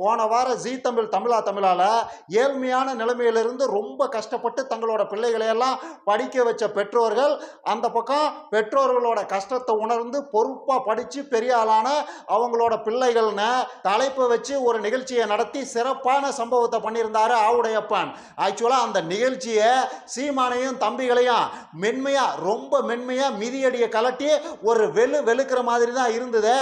போன வாரம் ஜீ தமிழ் தமிழா தமிழால் ஏழ்மையான நிலைமையிலிருந்து ரொம்ப கஷ்டப்பட்டு தங்களோட பிள்ளைகளையெல்லாம் படிக்க வச்ச பெற்றோர்கள் அந்த பக்கம் பெற்றோர்களோட கஷ்டத்தை உணர்ந்து பொறுப்பாக படித்து பெரிய ஆளான அவங்களோட பிள்ளைகள்னு தலைப்பை வச்சு ஒரு நிகழ்ச்சியை நடத்தி சிறப்பான சம்பவத்தை பண்ணியிருந்தார் ஆவுடையப்பன். ஆக்சுவலாக அந்த நிகழ்ச்சியை சீமானையும் தம்பிகளையும் மென்மையாக ரொம்ப மென்மையாக மிதியடியை கலட்டி ஒரு வெளு வெளுக்கிற மாதிரி தான் இருந்தது.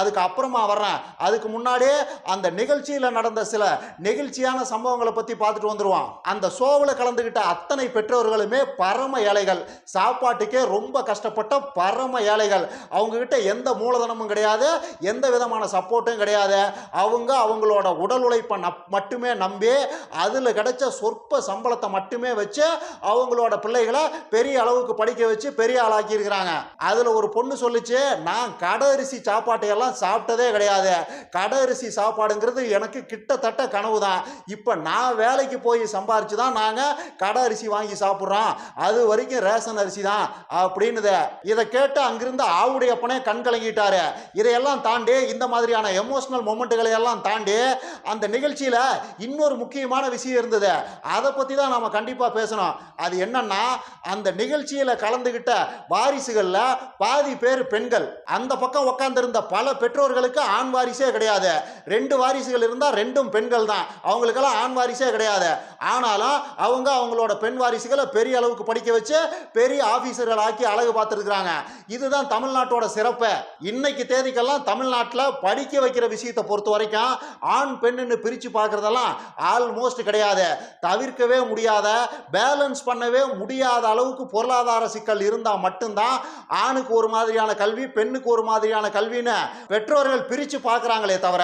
அதுக்கு அப்புறமா வர்றேன். அதுக்கு முன்னாடியே அந்த நிகழ்ச்சி நிகழ்ச்சியில் நடந்த சில நெகிழ்ச்சியான சம்பவங்களை பற்றி பார்த்துட்டு வந்துடுவான் அந்த ஷோவில் கலந்துக்கிட்ட அத்தனை பெற்றோர்களுமே பரம ஏழைகள். சாப்பாட்டுக்கே ரொம்ப கஷ்டப்பட்ட பரம ஏழைகள். அவங்கக்கிட்ட எந்த மூலதனமும் கிடையாது எந்த விதமான சப்போர்ட்டும் கிடையாது. அவங்க அவங்களோட உடல் உழைப்பை நப்- மட்டுமே நம்பி அதில் கிடைச்ச சொற்ப சம்பளத்தை மட்டுமே வச்சு அவங்களோட பிள்ளைகளை பெரிய அளவுக்கு படிக்க வச்சு பெரிய ஆளாக்கி இருக்கிறாங்க. அதில் ஒரு பொண்ணு சொல்லிச்சு நான் கடை அரிசி சாப்பிட்டதே கிடையாது. கடை அரிசி சாப்பாடுங்கிறது எனக்கு கிட்டத்தட்ட கனவு தான் இப்போ நான் வேலைக்கு போய் சம்பாரிச்சு தான் நாங்கள் கடை அரிசி வாங்கி சாப்பிட்றோம். அது வரைக்கும் ரேஷன் அரிசி தான் அப்படின்னுது. இதை கேட்டு அங்கிருந்து ஆவுடையப்பனே கண் கலங்கிட்டாரு. இதையெல்லாம் தாண்டி இந்த மாதிரியான எமோஷனல் மொமெண்ட்டுகளை எல்லாம் தாண்டி அந்த நிகழ்ச்சியில் இன்னொரு முக்கியமான விஷயம் இருந்தது. அதை பற்றி தான் நாம் கண்டிப்பாக பேசணும். அது என்னன்னா அந்த நிகழ்ச்சியில் கலந்துக்கிட்ட வாரிசுகளில் பாதி பேர் பெண்கள். அந்த பக்கம் உட்காந்துருந்த பல பெற்றோர்களுக்கு ஆண் வாரிசே கிடையாது. ரெண்டு வாரிசுகள் இருந்தால் ரெண்டும் பெண்கள் தான். அவங்களுக்கெல்லாம் ஆண் வாரிசே கிடையாது. ஆனாலும் அவங்க அவங்களோட பெண் வாரிசுகளை பெரிய அளவுக்கு படிக்க வச்சு பெரிய ஆஃபீஸர்கள் ஆக்கி அழகு பார்த்துருக்குறாங்க. இதுதான் தமிழ்நாட்டோட சிறப்பு. இன்னைக்கு தேதிக்கெல்லாம் தமிழ்நாட்டில் படிக்க வைக்கிற விஷயத்தை பொறுத்த வரைக்கும் ஆண் பெண்ணுன்னு பிரித்து பார்க்குறதெல்லாம் ஆல்மோஸ்ட் கிடையாது. தவிர்க்கவே முடியாத பேலன்ஸ் பண்ணவே முடியாத அளவுக்கு பொருளாதார சிக்கல் இருந்தால் மட்டும்தான் ஆணுக்கு ஒரு மாதிரியான கல்வி பெண்ணுக்கு ஒரு மாதிரியான கல்வின்னு பெற்றோர்கள் பிரித்து பார்க்குறாங்களே தவிர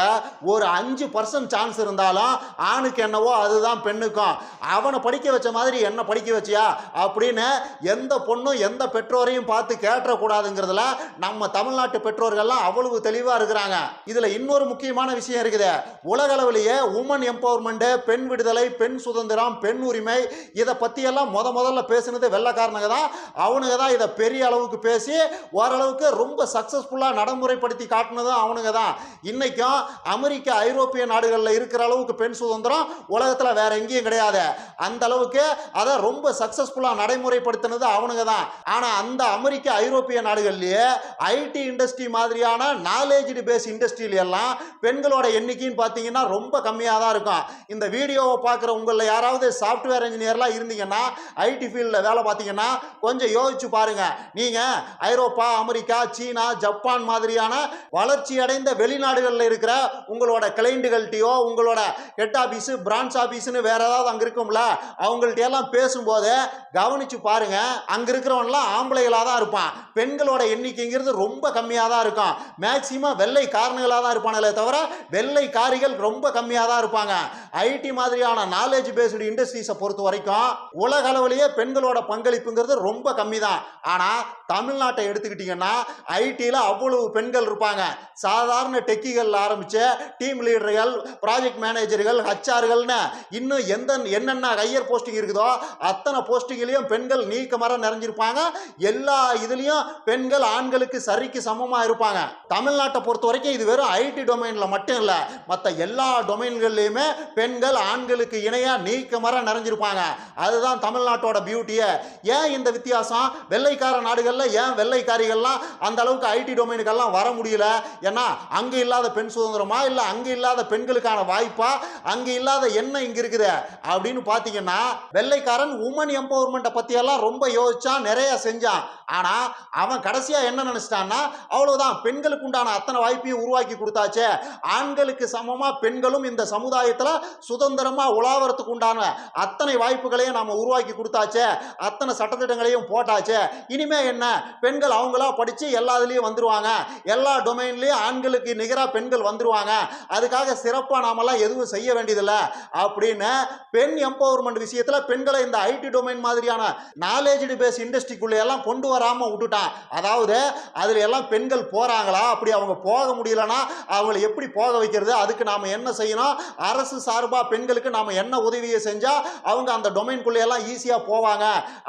ஒரு அஞ்சு பர்சன்ட் சான்ஸ் இருந்தாலும் ஆணுக்கு என்னவோ அதுதான் பெண்ணுக்கும். அவனை படிக்க வச்ச மாதிரி என்ன படிக்க வச்சியா? அப்படின்னு எந்த பொண்ணும் எந்த பெற்றோரையும் பார்த்து கேட்டக்கூடாதுங்கிறதுல நம்ம தமிழ்நாட்டு பெற்றோர்கள்லாம் அவ்வளவு தெளிவாக இருக்கிறாங்க. இதில் இன்னொரு முக்கியமான விஷயம் இருக்குது. உலகளவிலேயே உமன் எம்பவர்மெண்ட்டு பெண் விடுதலை பெண் சுதந்திரம் பெண் உரிமை இதை பற்றியெல்லாம் முத முதல்ல பேசுனது வெள்ளக்காரனுங்க தான். அவனுங்க தான் இதை பெரிய அளவுக்கு பேசி ஓரளவுக்கு ரொம்ப சக்ஸஸ்ஃபுல்லாக நடைமுறைப்படுத்தி காட்டினதும் அவனுங்க தான். இன்னைக்கும் அமெரிக்க ஐரோப்பிய நாடுகளில் இருக்கிற அளவுக்கு பெண் சுதந்திரம் உலகத்தில் வேற எங்கேயும் கிடையாது. அந்த அளவுக்கு அதை ரொம்ப சக்ஸஸ்ஃபுல்லாக நடைமுறைப்படுத்தினது அவனுங்க தான். ஆனால் அந்த அமெரிக்க ஐரோப்பிய நாடுகள்லேயே ஐடி இண்டஸ்ட்ரி மாதிரியான நாலேஜ் பேஸ் இண்டஸ்ட்ரியில எல்லாம் பெண்களோட எண்ணிக்கைன்னு பார்த்தீங்கன்னா ரொம்ப கம்மியாக தான் இருக்கும். இந்த வீடியோவை பார்க்குற உங்களில் யாராவது சாஃப்ட்வேர் இன்ஜினியர்லாம் இருந்தீங்கன்னா ஐடி ஃபீல்டில் வேலை பார்த்தீங்கன்னா கொஞ்சம் யோசிச்சு பாருங்க. நீங்கள் ஐரோப்பா அமெரிக்கா சீனா ஜப்பான் மாதிரியான வளர்ச்சி அடைந்த வெளிநாடுகளில் இருக்கிற உங்களோட கிளைண்ட்டுகள்கிட்டயோ உங்களோட ஹெட் ஆஃபீஸு பிரான்ச் ஆஃபீஸுன்னு வேற ஏதாவது அங்கே இருக்கும்ல அவங்கள்ட்ட எல்லாம் பேசும்போது கவனிச்சு பாருங்க அங்கே இருக்கிறவன்லாம் ஆம்பளைகளாக தான் இருப்பான். பெண்களோட எண்ணிக்கைங்கிறது ரொம்ப கம்மியாக தான் இருக்கும். மேக்சிமம் வெள்ளை காரணங்களாக தான் இருப்பானுங்களே தவிர வெள்ளை காரிகள் ரொம்ப கம்மியாக தான் இருப்பாங்க. ஐடி மாதிரியான நாலேஜ் பேஸ்டு இண்டஸ்ட்ரீஸை பொறுத்த வரைக்கும் உலக அளவிலேயே பெண்களோட பங்களிப்புங்கிறது ரொம்ப கம்மி தான். ஆனால் தமிழ்நாட்டை எடுத்துக்கிட்டிங்கன்னா ஐடியில் அவ்வளவு பெண்கள் இருப்பாங்க. சாதாரண டெக்கிகள் ஆரம்பித்து டீம் லீடர் லீடர்கள் ப்ராஜெக்ட் மேனேஜர்கள் ஹச்ஆர்கள்னு இன்னும் எந்த என்னென்ன ஹையர் போஸ்டிங் இருக்குதோ அத்தனை போஸ்டிங்லேயும் பெண்கள் நீக்கமர நிறைஞ்சிருப்பாங்க. எல்லா இதுலேயும் பெண்கள் ஆண்களுக்கு சரிக்கு சமமாக இருப்பாங்க. தமிழ்நாட்டை பொறுத்த வரைக்கும் இது வெறும் ஐடி டொமைனில் மட்டும் இல்லை மற்ற எல்லா டொமைன்கள்லையுமே பெண்கள் ஆண்களுக்கு இணையாக நீக்கமர நிறைஞ்சிருப்பாங்க. அதுதான் தமிழ்நாட்டோட பியூட்டியே ஏன் இந்த வித்தியாசம்? வெள்ளைக்கார நாடுகளில் ஏன் வெள்ளைக்காரிகள்லாம் அந்த அளவுக்கு ஐடி டொமைனுக்கெல்லாம் வர முடியல? ஏன்னா அங்கே இல்லாத பெண் சுதந்திரமா? இல்லை அங்கே இல்லாத பெண்களுக்கான வாய்ப்பா? அங்கே இல்லாத என்ன இங்கே இருக்குது? அப்படின்னு பார்த்தீங்கன்னா வெள்ளைக்காரன் உமன் எம்பவர்மெண்ட்டை பற்றியெல்லாம் ரொம்ப யோசிச்சான் நிறைய செஞ்சான். ஆனால் அவன் கடைசியாக என்ன நினச்சிட்டான்னா அவ்வளவுதான். பெண்களுக்கு உண்டான அத்தனை வாய்ப்பையும் உருவாக்கி கொடுத்தாச்சே. ஆண்களுக்கு சமமாக பெண்களும் இந்த சமுதாயத்தில் சுதந்திரமாக உலாவறதுக்கு உண்டான அத்தனை வாய்ப்புகளையும் நாம் உருவாக்கி கொடுத்தாச்சே. அத்தனை சட்டத்திட்டங்களையும் போட்டாச்சே. இனிமே என்ன? பெண்கள் அவங்களா படித்து எல்லா இதுலேயும் வந்துருவாங்க. எல்லா டொமைன்லேயும் ஆண்களுக்கு நிகராக பெண்கள் வந்துருவாங்க. அதுக்காக சிறப்பாக நாமெல்லாம் எதுவும் செய்ய வேண்டியதில்லை அப்படின்னு பெண் எம்பவர்மெண்ட் விஷயத்தில் பெண்களை இந்த ஐடி டொமைன் மாதிரியான நாலேஜ் பேஸ் இண்டஸ்ட்ரிக்குள்ளே எல்லாம் கொண்டு வராமல் விட்டுட்டான். அதாவது அதில் எல்லாம் பெண்கள் போகிறாங்களா அப்படி அவங்க போக முடியலன்னா அவங்களை எப்படி போக வைக்கிறது? அதுக்கு நாம் என்ன செய்யணும்? அரசு சார்பாக பெண்களுக்கு நாம் என்ன உதவியை செஞ்சால் அவங்க அந்த டொமைன்குள்ளே எல்லாம் ஈஸியாக போவாங்க?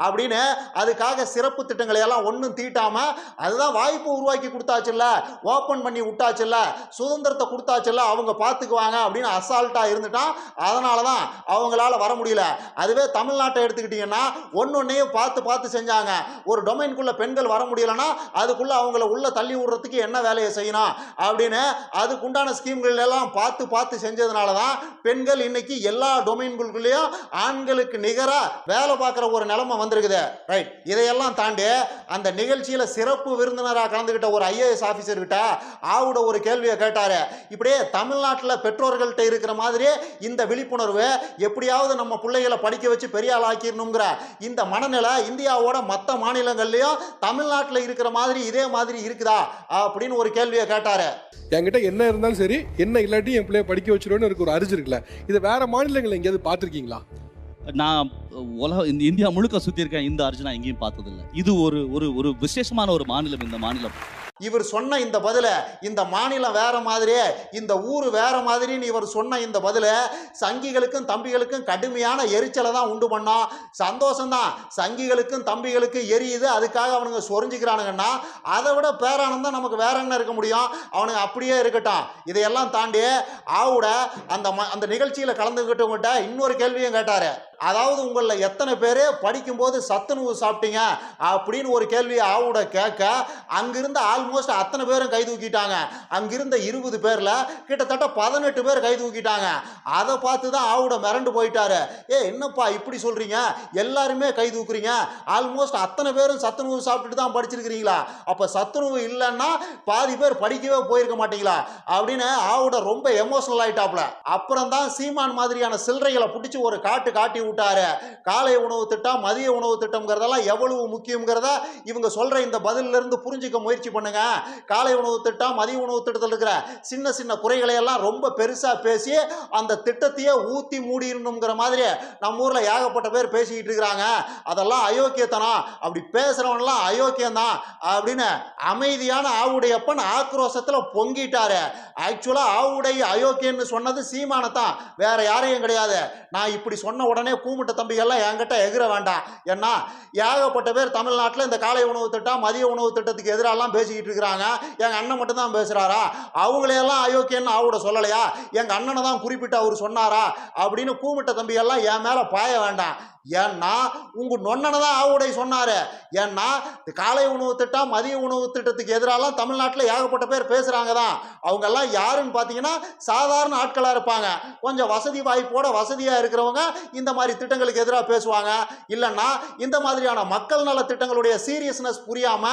அப்படின்னு அதுக்காக சிறப்பு திட்டங்களை எல்லாம் ஒன்றும் தீட்டாமல் அதுதான் வாய்ப்பு உருவாக்கி கொடுத்தாச்சுல்ல ஓப்பன் பண்ணி விட்டாச்சுல்ல சுதந்திரத்தை கொடுத்தாச்சுல்ல அவங்க பார்த்துக்குவாங்க அப்படின்னு அசால்ட்டாக இருந்துட்டான். அதனால தான் அவங்களால வர முடியல. அதுவே தமிழ்நாட்டை எடுத்துக்கிட்டிங்கன்னா ஒன்னொன்னையும் பார்த்து பார்த்து செஞ்சாங்க. ஒரு டொமைன்குள்ளே பெண்கள் வர முடியலன்னா அதுக்குள்ளே அவங்கள உள்ளே தள்ளி விடுறதுக்கு என்ன வேலையை செய்யணும் அப்படின்னு அதுக்குண்டான ஸ்கீம்கள் எல்லாம் பார்த்து பார்த்து செஞ்சதுனால தான் பெண்கள் இன்னைக்கு எல்லா டொமைன்களுக்குள்ளேயும் ஆண்களுக்கு நிகராக வேலை பார்க்குற ஒரு நிலைமை வந்திருக்குது. ரைட் இதையெல்லாம் தாண்டி அந்த நிகழ்ச்சியில் சிறப்பு விருந்தினராக கலந்துக்கிட்ட ஒரு ஐஏஎஸ் ஆஃபீஸர் கிட்ட ஆவுட ஒரு கேள்வியை கேட்டார். இப்படியே தமிழ்நாட்டில் பெற்றோர்கள்ட்ட இருக்கிற மாதிரி இந்த விழிப்புணர்வு எப்படியாவது நம்ம பிள்ளைகளை படிக்க வச்சு பெரிய ஆள் ஆக்கிடணுங்கிற இந்த மனநிலை இந்தியாவோட மற்ற மாநிலங்கள்லையும் தமிழ்நாட்டில் இருக்கிற மாதிரி இதே மாதிரி இருக்குதா அப்படின்னு ஒரு கேள்வியை கேட்டாரு. என்கிட்ட என்ன இருந்தாலும் சரி என்ன இல்லாட்டி என் பிள்ளைய படிக்க வச்சிருவேன்னு எனக்கு ஒரு அரிஜ் இருக்குல்ல. இதை வேற மாநிலங்கள் எங்கேயாவது பார்த்துருக்கீங்களா? நான் உலக இந்த இந்தியா முழுக்க சுற்றி இருக்கேன் இந்த அர்ஜுனா எங்கேயும் பார்த்ததில்ல. இது ஒரு ஒரு ஒரு விசேஷமான ஒரு மாநிலம் இந்த மாநிலம். இவர் சொன்ன இந்த பதில இந்த மாநிலம் வேற மாதிரியே இந்த ஊர் வேற மாதிரின்னு இவர் சொன்ன இந்த பதில சங்கிகளுக்கும் தம்பிகளுக்கும் கடுமையான எரிச்சலை தான் உண்டு பண்ணோம் சந்தோஷம்தான். சங்கிகளுக்கும் தம்பிகளுக்கும் எரியுது. அதுக்காக அவனுங்க சொரிஞ்சுக்கிறானுங்கன்னா அதை விட பேரானந்தம் நமக்கு வேற என்ன இருக்க முடியும்? அவனுங்க அப்படியே இருக்கட்டும். இதையெல்லாம் தாண்டி ஆவுட அந்த ம அந்த நிகழ்ச்சியில் கலந்துக்கிட்டவங்ககிட்ட இன்னொரு கேள்வியும் கேட்டார். அதாவது உங்களில் எத்தனை பேர் படிக்கும்போது சத்துணவு சாப்பிட்டீங்க அப்படின்னு ஒரு கேள்வியை ஆவுட கேட்க அங்கிருந்த ஆல்மோஸ்ட் அத்தனை பேரும் கை தூக்கிட்டாங்க. அங்கிருந்த இருபது பேரில் கிட்டத்தட்ட பதினெட்டு பேர் கை தூக்கிட்டாங்க. அதை பார்த்து தான் ஆவுட மிரண்டு போயிட்டாரு. ஏ என்னப்பா இப்படி சொல்கிறீங்க எல்லாருமே கை தூக்குறீங்க. ஆல்மோஸ்ட் அத்தனை பேரும் சத்துணவு சாப்பிட்டுட்டு தான் படிச்சிருக்கிறீங்களா? அப்போ சத்துணவு இல்லைன்னா பாதி பேர் படிக்கவே போயிருக்க மாட்டீங்களா? அப்படின்னு ஆவுட ரொம்ப எமோஷனல் ஆகிட்டாப்புல அப்புறம் தான் சீமான் மாதிரியான சில்லறைகளை பிடிச்சி ஒரு காட்டு காட்டி விட்டாரு? காலை உணவு திட்டம் மதிய உணவு திட்டம்ங்கிறதெல்லாம் எவ்வளவு முக்கியங்கிறத இவங்க சொல்ற இந்த பதிலிருந்து புரிஞ்சிக்க புரிஞ்சுக்க முயற்சி பண்ணுங்க. காலை உணவு திட்டம் மதிய உணவு திட்டத்தில் இருக்கிற சின்ன சின்ன குறைகளை எல்லாம் ரொம்ப பெருசா பேசி அந்த திட்டத்தையே ஊத்தி மூடிடணுங்கிற மாதிரி நம்ம ஊர்ல ஏகப்பட்ட பேர் பேசிக்கிட்டு இருக்கிறாங்க. அதெல்லாம் அயோக்கியத்தனம். அப்படி பேசுறவன்லாம் அயோக்கியம்தான் அப்படின்னு அமைதியான ஆவுடையப்பன் ஆக்ரோஷத்தில் பொங்கிட்டாரு. ஆக்சுவலாக ஆவுடைய அயோக்கியன்னு சொன்னது சீமானத்தான். வேற யாரையும் கிடையாது. நான் இப்படி சொன்ன உடனே கூமுட்ட தம்பிகள்லாம் என்கிட்ட எகிற வேண்டாம் ஏன்னா ஏகப்பட்ட பேர் தமிழ்நாட்டில் இந்த காலை உணவு திட்டம் மதிய உணவு திட்டத்துக்கு எதிராலாம் பேசிக்கிட்டு இருக்கிறாங்க. எங்கள் அண்ணன் மட்டும் தான் பேசுகிறாரா அவங்களையெல்லாம் அயோக்கியன்னு அவட சொல்லலையா? எங்கள் அண்ணனை தான் குறிப்பிட்டு அவர் சொன்னாரா? அப்படின்னு கூமுட்ட தம்பிகள்லாம் என் மேலே பாய வேண்டாம். ஏன்னா உங்க நொன்னனை தான் ஆவுடை சொன்னாரு. ஏன்னா காலை உணவு திட்டம் மதிய உணவு திட்டத்துக்கு எதிராலாம் தமிழ்நாட்டில் ஏகப்பட்ட பேர் பேசுறாங்க தான் அவங்க எல்லாம் யாருன்னு பார்த்தீங்கன்னா சாதாரண ஆட்களாக இருப்பாங்க. கொஞ்சம் வசதி வாய்ப்போட வசதியாக இருக்கிறவங்க இந்த மாதிரி திட்டங்களுக்கு எதிராக பேசுவாங்க. இல்லைன்னா இந்த மாதிரியான மக்கள் நல திட்டங்களுடைய சீரியஸ்னஸ் புரியாம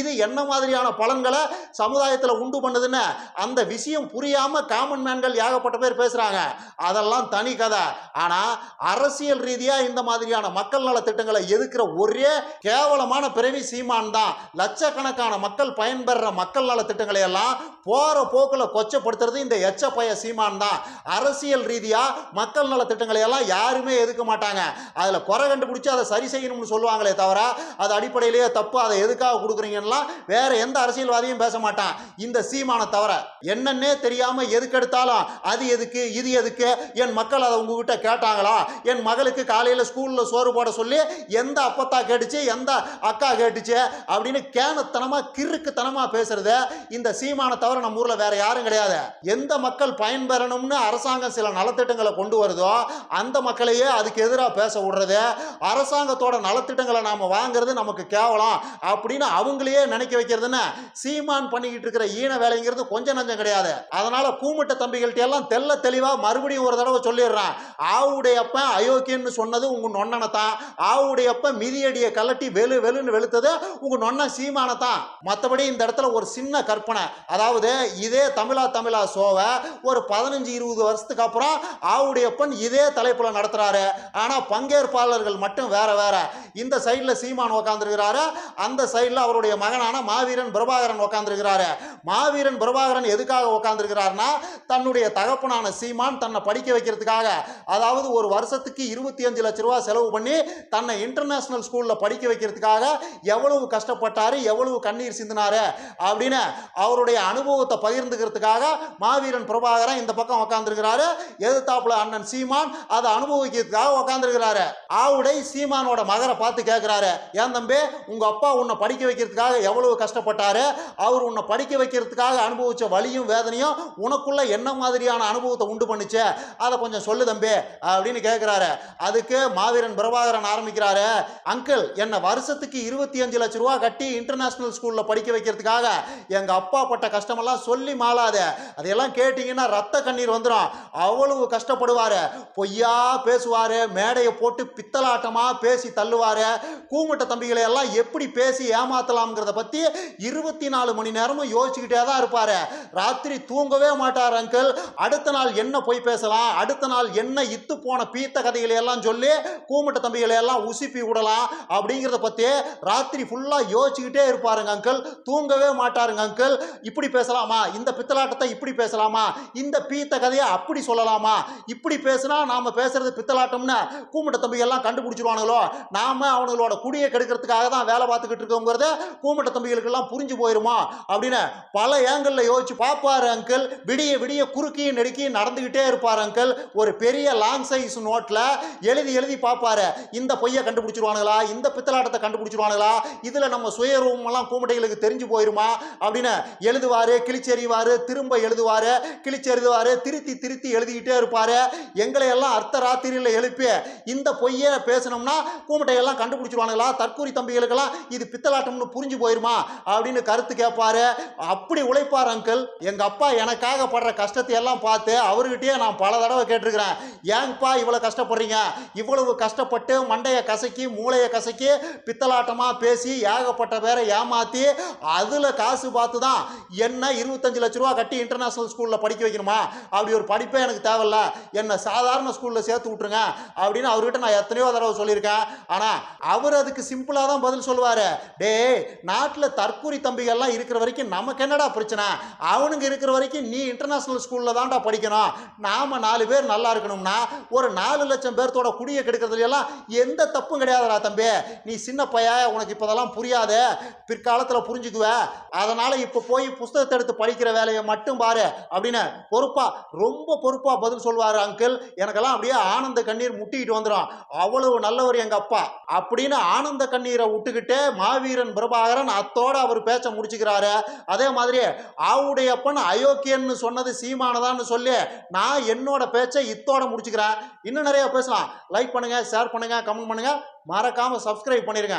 இது என்ன மாதிரியான பலன்களை சமுதாயத்தில் உண்டு பண்ணுதுன்னு அந்த விஷயம் புரியாம காமன் மேன்கள் ஏகப்பட்ட பேர் பேசுறாங்க. அதெல்லாம் தனி கதை. ஆனால் அரசியல் ரீதியாக இந்த மாதிரி மாதிரியான மக்கள் நல திட்டங்களை எதிர்க்கிற ஒரே கேவலமான பிறவி சீமான் தான். லட்சக்கணக்கான மக்கள் பயன்பெற மக்கள் நல திட்டங்களை எல்லாம் போற போக்கில் கொச்சப்படுத்துறது இந்த எச்சப்பய சீமான் தான். அரசியல் ரீதியாக மக்கள் நல திட்டங்களை எல்லாம் யாருமே எதுக்க மாட்டாங்க. அதில் குறை கண்டுபிடிச்சி அதை சரி செய்யணும்னு சொல்லுவாங்களே தவிர அது அடிப்படையிலேயே தப்பு. அதை எதுக்காக கொடுக்குறீங்கன்னா வேற எந்த அரசியல்வாதியும் பேச மாட்டான். இந்த சீமானை தவிர என்னன்னே தெரியாம எதுக்கெடுத்தாலும் அது எதுக்கு இது எதுக்கு என் மக்கள் அதை உங்ககிட்ட கேட்டாங்களா? என் மகளுக்கு காலையில் ஸ்கூலில் சோறு போட சொல்லி எந்த அப்பத்தா கேட்டுச்சு எந்த அக்கா கேட்டுச்சு அப்படின்னு கேனத்தனமாக கிறுக்குத்தனமாக பேசுறது இந்த சீமானை தவிர நம்ம ஊரில் வேற யாரும் கிடையாது. எந்த மக்கள் பயன்பெறணும்னு அரசாங்கம் சில நலத்திட்டங்களை கொண்டு வருதோ அந்த மக்களையே அதுக்கு எதிராக பேச விடுறது அரசாங்கத்தோட நலத்திட்டங்களை நாம் வாங்குறது நமக்கு கேவலம் அப்படின்னு அவங்களையே நினைக்க வைக்கிறதுன்னு சீமான் பண்ணிக்கிட்டு இருக்கிற ஈன வேலைங்கிறது கொஞ்சம் நஞ்சம் கிடையாது. அதனால கூமிட்ட தம்பிகள்கிட்ட எல்லாம் தெல்ல தெளிவாக மறுபடியும் ஒரு தடவை சொல்லிடுறேன். ஆவுடைய அப்பன் அயோக்கியன்னு சொன்னது உங்க நொண்ணனை தான். ஆவுடைய அப்பன் மிதியடியை கலட்டி வெளு வெளுன்னு வெளுத்தது உங்க நொன்ன சீமானை தான். மற்றபடி இந்த இடத்துல ஒரு சின்ன கற்பனை. அதாவது இதே தமிழா தமிழா ஷோவை ஒரு பதினஞ்சு இருபது வருஷத்துக்கு அப்புறம் ஆவுடையப்பன் இதே தலைப்பில் நடத்துறாரு. ஆனால் பங்கேற்பாளர்கள் மட்டும் வேற வேற. இந்த சைடில் சீமான் உக்காந்துருக்கிறாரு. அந்த சைடில் அவருடைய மகனான மாவீரன் பிரபாகரன் உக்காந்துருக்கிறாரு. மாவீரன் பிரபாகரன் எதுக்காக உக்காந்துருக்கிறார்னா தன்னுடைய தகப்பனான சீமான் தன்னை படிக்க வைக்கிறதுக்காக. அதாவது ஒரு வருஷத்துக்கு இருபத்தி அஞ்சு லட்ச ரூபா செலவு பண்ணி தன்னை இன்டர்நேஷனல் ஸ்கூலில் படிக்க வைக்கிறதுக்காக எவ்வளவு கஷ்டப்பட்டாரு எவ்வளவு கண்ணீர் சிந்தினார் அப்படின்னு அவருடைய அனுபவம் அனுபவத்தை பகிர்ந்துக்கிறதுக்காக மாவீரன் பிரபாகரன் இந்த பக்கம் உக்காந்துருக்கிறாரு. எதிர்த்தாப்புல அண்ணன் சீமான் அதை அனுபவிக்கிறதுக்காக உக்காந்துருக்கிறாரு. ஆவுடை சீமானோட மகரை பார்த்து கேட்குறாரு ஏன் தம்பி உங்க அப்பா உன்னை படிக்க வைக்கிறதுக்காக எவ்வளவு கஷ்டப்பட்டாரு? அவர் உன்னை படிக்க வைக்கிறதுக்காக அனுபவிச்ச வழியும் வேதனையும் உனக்குள்ள என்ன மாதிரியான அனுபவத்தை உண்டு பண்ணுச்சு? அதை கொஞ்சம் சொல்லு தம்பி அப்படின்னு கேட்குறாரு அதுக்கு மாவீரன் பிரபாகரன் ஆரம்பிக்கிறாரு. அங்கிள் என்னை வருஷத்துக்கு இருபத்தி அஞ்சு லட்ச ரூபா கட்டி இன்டர்நேஷனல் ஸ்கூலில் படிக்க வைக்கிறதுக்காக எங்கள் அப்பா பட்ட கஷ்டமெல்லாம் சொல்லி மாளாத. அதையெல்லாம் கேட்டிங்கன்னா ரத்த கண்ணீர் வந்துடும் அவ்வளவு கஷ்டப்படுவார். பொய்யா பேசுவார். மேடையை போட்டு பித்தலாட்டமாக பேசி தள்ளுவார். கூமுட்ட தம்பிகளை எல்லாம் எப்படி பேசி ஏமாத்தலாம்ங்கிறத பற்றி இருபத்தி நாலு மணி நேரமும் யோசிச்சுக்கிட்டே தான் இருப்பார். ராத்திரி தூங்கவே மாட்டார் அங்கிள். அடுத்த நாள் என்ன போய் பேசலாம்? அடுத்த நாள் என்ன இத்து போன பீத்த கதைகளை எல்லாம் சொல்லி கூமுட்ட தம்பிகளை எல்லாம் உசுப்பி விடலாம் அப்படிங்கிறத பற்றி ராத்திரி ஃபுல்லாக யோசிச்சுக்கிட்டே இருப்பாருங்க அங்கிள். தூங்கவே மாட்டாருங்க அங்கிள். இப்படி பேச இந்த பித்தலாட்டத்தை இப்படி பேசலாமா? இந்த பீத்த கதையை அப்படி சொல்லலாமா? இப்படி பேசுனா நாம பேசுறது பித்தலாட்டம்னு கூமுட்ட தம்பி எல்லாம் கண்டுபிடிச்சிருவானுங்களோ? நாம அவனுங்களோட குடியை கெடுக்கிறதுக்காக தான் வேலை பார்த்துக்கிட்டு இருக்கோங்கிறத கூமுட்ட தம்பிகளுக்கெல்லாம் புரிஞ்சு போயிருமா? அப்படின்னு பல ஏங்கல்ல யோசிச்சு பார்ப்பாரு அங்கிள் விடிய விடிய குறுக்கி நெடுக்கி நடந்துகிட்டே இருப்பார் அங்கிள் ஒரு பெரிய லாங் சைஸ் நோட்டில் எழுதி எழுதி பார்ப்பாரு. இந்த பொய்யை கண்டுபிடிச்சிருவானுங்களா? இந்த பித்தலாட்டத்தை கண்டுபிடிச்சிருவானுங்களா? இதில் நம்ம சுயரூபம் எல்லாம் கூமுட்டைகளுக்கு தெரிஞ்சு போயிருமா? அப்படின்னு எழுதுவார். கிழிச்செறிவாரு திரும்ப எழுதுவாரு கிழிச்செறிவாரு திருத்தி திருத்தி எழுதிக்கிட்டே இருப்பாரு. எங்களை எல்லாம் அர்த்த ராத்திரியில் எழுப்பி இந்த பொய்யை பேசணும்னா கூமட்டையெல்லாம் கண்டுபிடிச்சிருவானுங்களா? தற்கூரி தம்பிகளுக்கெல்லாம் இது பித்தலாட்டம்னு புரிஞ்சு போயிருமா? அப்படின்னு கருத்து கேட்பாரு. அப்படி உழைப்பார் அங்கிள் எங்க அப்பா எனக்காக படுற கஷ்டத்தை எல்லாம் பார்த்து அவர்கிட்டயே நான் பல தடவை கேட்டிருக்கிறேன். ஏங்கப்பா இவ்வளவு கஷ்டப்படுறீங்க? இவ்வளவு கஷ்டப்பட்டு மண்டையை கசக்கி மூளையை கசக்கி பித்தலாட்டமா பேசி ஏகப்பட்ட பேரை ஏமாத்தி அதுல காசு பார்த்து தான் என்ன இருபத்தஞ்சு லட்ச ரூபா கட்டி இன்டர்நேஷனல் ஸ்கூலில் படிக்க வைக்கணுமா? அப்படி ஒரு படிப்பே எனக்கு தேவையில்ல. என்னை சாதாரண ஸ்கூலில் சேர்த்து விட்ருங்க அப்படின்னு அவர்கிட்ட நான் எத்தனையோ தடவை சொல்லியிருக்கேன். ஆனா அவர் அதுக்கு சிம்பிளாக தான் பதில் சொல்லுவாரு. டேய் நாட்டில் தற்கூரி தம்பிகள்லாம் இருக்கிற வரைக்கும் நமக்கு என்னடா பிரச்சனை? அவனுங்க இருக்கிற வரைக்கும் நீ இன்டர்நேஷ்னல் ஸ்கூலில் தான்டா படிக்கணும். நாம நாலு பேர் நல்லா இருக்கணும்னா ஒரு நாலு லட்சம் பேர்த்தோட குடியை கெடுக்கிறதுலாம் எந்த தப்பும் கிடையாதுடா தம்பி. நீ சின்ன பைய உனக்கு இப்போதெல்லாம் புரியாது. பிற்காலத்தில் புரிஞ்சுக்குவ. அதனால் இப்போ போய் புஸ்தகத்தை எடுத்து படிக்கிற வேலையை மட்டும் பாரு அப்படின்னு பொறுப்பா ரொம்ப பொறுப்பா பதில் சொல்வாரு அங்கிள் எனக்கெல்லாம் அப்படியே ஆனந்த கண்ணீர் முட்டிக்கிட்டு வந்துடும் அவ்வளவு நல்லவர் எங்க அப்பா. அப்படின்னு ஆனந்த கண்ணீரை விட்டுக்கிட்டு மாவீரன் பிரபாகரன் அத்தோட அவர் பேச்ச முடிச்சுக்கிறாரு. அதே மாதிரி ஆவுடையப்பன் அயோக்கியன்னு சொன்னது சீமானதான்னு சொல்லி நான் என்னோட பேச்சை இத்தோட முடிச்சுக்கிறேன். இன்னும் நிறைய பேசலாம். லைக் பண்ணுங்க ஷேர் பண்ணுங்க கமெண்ட் பண்ணுங்க. மறக்காம சப்ஸ்கிரைப் பண்ணிருங்க.